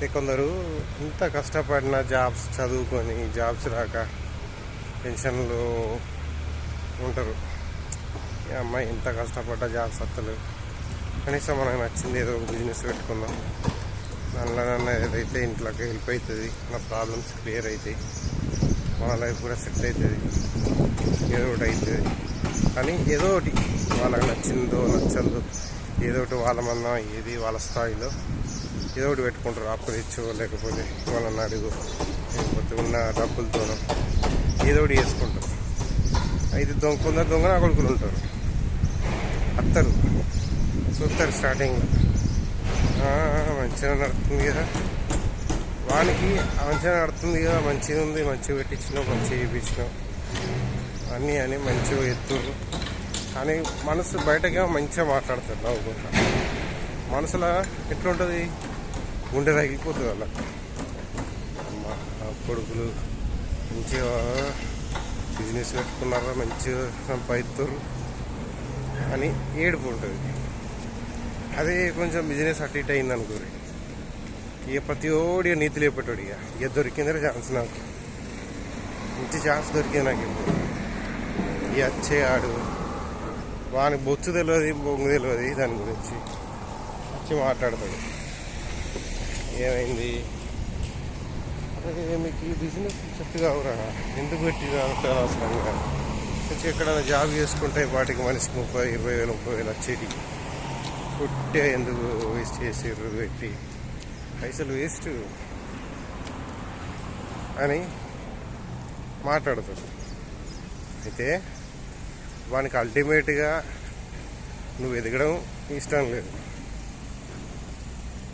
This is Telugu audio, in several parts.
అయితే కొందరు ఇంత కష్టపడిన జాబ్స్ చదువుకొని జాబ్స్ రాక పెన్షన్లు ఉంటారు. ఈ అమ్మాయి ఇంత కష్టపడ్డ జాబ్స్ వస్తలేవు కనీసం మనకు నచ్చింది ఏదో ఒక బిజినెస్ పెట్టుకుందాం. దానిలో ఏదైతే ఇంట్లోకి హెల్ప్ అవుతుంది మన ప్రాబ్లమ్స్ క్లియర్ అవుతాయి. మన లైఫ్ కూడా సెట్ అవుతుంది. ఏదో ఒకటి అవుతుంది. కానీ ఏదో ఒకటి వాళ్ళకి నచ్చిందో నచ్చందో ఏదో ఒకటి వాళ్ళ మందం ఏది వాళ్ళ స్థాయిలో ఏదో ఒకటి పెట్టుకుంటారు. అప్పు లేకపోతే వాళ్ళని అడుగు లేకపోతే ఉన్న డబ్బులతోనో ఏదో ఒకటి చేసుకుంటారు. అయితే దొంగ కొందరు దొంగ నా కొడుకులు ఉంటారు అత్తరు చూస్తారు స్టార్టింగ్లో మంచిగా నడుస్తుంది కదా. వానికి మంచిగా నడుతుంది కదా. మంచిగా ఉంది మంచిగా పెట్టించినావు మంచిగా చేయించినావు అన్నీ అని మంచిగా ఎత్తురు కానీ మనసు బయటగా మంచిగా మాట్లాడతారు నవ్వుకుంటా. మనసులో ఎట్లుంటుంది? గుండె తగిలిపోతుంది అలా. అమ్మ కొడుకులు మంచిగా బిజినెస్ పెట్టుకున్నారా మంచిగా సంపాదిస్తారు అని ఏడుపు ఉంటుంది. అదే కొంచెం బిజినెస్ అటు ఇటు అయింది అనుకోరు. ఇక ప్రతి ఓడి నీతి లేపేటోడు ఇక. ఇక దొరికిందరే ఛాన్స్ నాకు. మంచి ఛాన్స్ దొరికింది నాకు ఇప్పుడు. ఇక వచ్చే ఆడు. వానికి బొచ్చు తెలియదు బొంగు తెలియదు దాని గురించి. వచ్చి మాట్లాడతాడు. ఏమైంది? అరే మీకు ఈ బిజినెస్ సెట్ కావురా ఎందుకు పెట్టిరా అంటే అవసరంగా వచ్చి ఎక్కడైనా జాబ్ చేసుకుంటే వాటికి మనిషికి ముప్పై ఇరవై వేలు ముప్పై వేలు వచ్చేది. పుట్టే ఎందుకు వేస్ట్ చేసారు పెట్టి? పైసలు వేస్ట్ అని మాట్లాడతాడు అయితే వానికి అల్టిమేట్గా నువ్వు ఎదగడం ఇష్టం లేదు.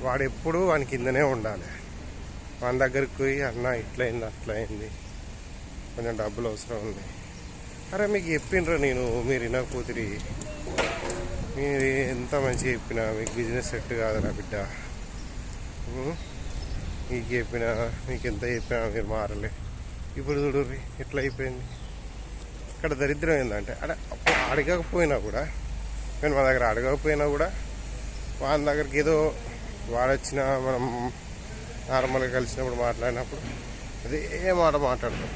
వాడు ఎప్పుడు వాని కిందనే ఉండాలి. మన దగ్గరికి పోయి అన్న ఇట్లయింది అట్లయింది. కొంచెం డబ్బులు అవసరం ఉంది. అరే మీకు చెప్పిండ్రు నేను మీరు వినకపోతిరి. మీరు ఎంత మంచిగా చెప్పినా మీకు బిజినెస్ సెట్ కాదురా బిడ్డ. మీకు చెప్పినా మీకు ఎంత చెప్పినా మీరు మారలే. ఇప్పుడు చూడుర్రి ఎట్లా అయిపోయింది ఇక్కడ దరిద్రం ఏంటంటే అడ అప్పుడు అడగకపోయినా కూడా నేను మా దగ్గర అడగకపోయినా కూడా వాళ్ళ దగ్గరికి ఏదో వాడొచ్చిన మనం నార్మల్గా కలిసినప్పుడు మాట్లాడినప్పుడు అదే మాట మాట్లాడతాం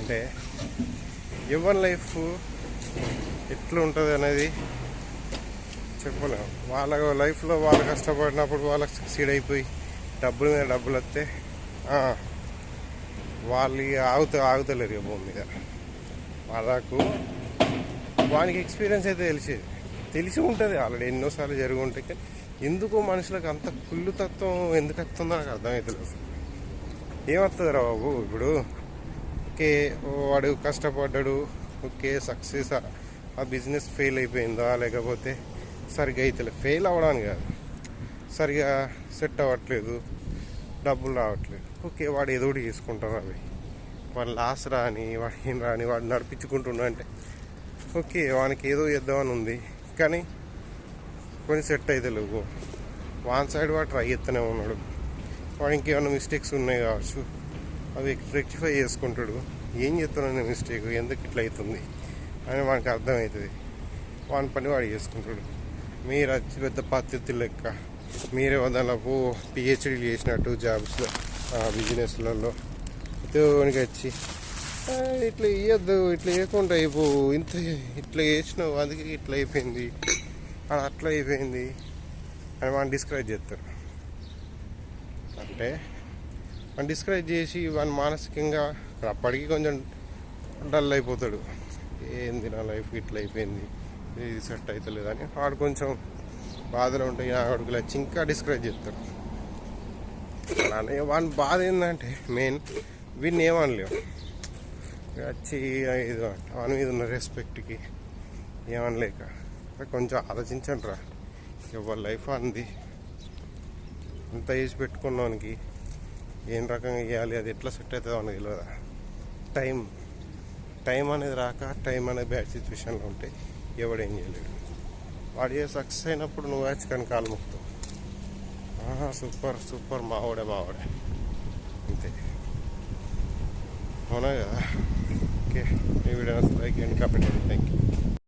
అంటే ఎవరి లైఫ్ ఎట్లా ఉంటుంది అనేది చెప్పలేము వాళ్ళ లైఫ్లో వాళ్ళు కష్టపడినప్పుడు వాళ్ళకి సక్సీడ్ అయిపోయి డబ్బుల మీద డబ్బులు వస్తే వాళ్ళు ఆగుతా ఆగుతలేరు ఇక భూమి మీద. వాళ్ళకు వానికి ఎక్స్పీరియన్స్ అయితే తెలిసేది. తెలిసి ఉంటుంది ఆల్రెడీ ఎన్నోసార్లు జరిగి ఉంటాయి కానీ ఎందుకో మనుషులకు అంత కుళ్ళు తత్వం ఎందుకు వస్తుందో నాకు అర్థమవుతుంది అసలు. ఏమవుతుంది రా బాబు ఇప్పుడు? ఓకే వాడు కష్టపడ్డాడు. ఓకే సక్సెస్ ఆ బిజినెస్ ఫెయిల్ అయిపోయిందా? లేకపోతే సరిగా అయితే ఫెయిల్ అవ్వడానికి కాదు. సరిగా సెట్ అవ్వట్లేదు. డబ్బులు రావట్లేదు. ఓకే వాడు ఏదో ఒకటి చేసుకుంటారు అవి వాడు లాస్ రాని వాడు ఏం రాని వాడు నడిపించుకుంటున్నా అంటే. ఓకే వానికి ఏదో చేద్దామని ఉంది. కానీ కొన్ని సెట్ అయితే లేవు. వాన్ సైడ్ వాడు ట్రై చేస్తూనే ఉన్నాడు. వాడు ఇంకేమైనా మిస్టేక్స్ ఉన్నాయి కావచ్చు. అవి రెక్టిఫై చేసుకుంటాడు. ఏం చేస్తున్నాను మిస్టేక్ ఎందుకు ఇట్లా అవుతుంది? అని వానికి అర్థమవుతుంది. వాని పని వాడు చేసుకుంటాడు. మీరు అతి పెద్ద పద్ధతి లెక్క మీరే వదలపు పిహెచ్డీలు చేసినట్టు జాబ్స్లో బిజినెస్లలో ఉద్యోగానికి వచ్చి ఇట్లా ఇవ్వద్దు ఇట్లా చేయకుండా అయిపో ఇంత ఇట్లా చేసినావు అందుకే ఇట్లా అయిపోయింది. అది అట్లా అయిపోయింది అని మనం డిస్క్రైబ్ చేస్తారు. అంటే మనం డిస్క్రైబ్ చేసి వాని మానసికంగా అప్పటికి కొంచెం డల్ అయిపోతాడు. ఏంది నా లైఫ్ ఇట్లా అయిపోయింది? ఇది సెట్ అవుతలేదు అని వాడు కొంచెం బాధలు ఉంటాయి నా అడుగులు వచ్చి ఇంకా డిస్క్రైబ్ చేస్తారు. అలానే వాని బాధ ఏంటంటే మెయిన్ వీడిని ఏమనలేవు వచ్చి ఇది వాని మీద ఉన్న రెస్పెక్ట్కి ఏమనలేక కొంచెం ఆలోచించండి రా ఎవరి లైఫ్ అంది? అంత వేసి పెట్టుకున్నానికి? ఏం రకంగా ఇవ్వాలి అది ఎట్లా సెట్ అవుతుందో అని తెలియదా టైం. టైం అనేది రాక టైం అనేది బ్యాడ్ సిచ్యువేషన్లో ఉంటే ఎవడేం చేయలేడు. వాడు ఏ సక్సెస్ అయినప్పుడు నువ్వు వచ్చి కానీ కాలు ముక్తావు ఆహా, సూపర్ సూపర్ మావాడే మావాడే. అంతే. అవునా కదా? ఓకే. ఈ video like and comment thank you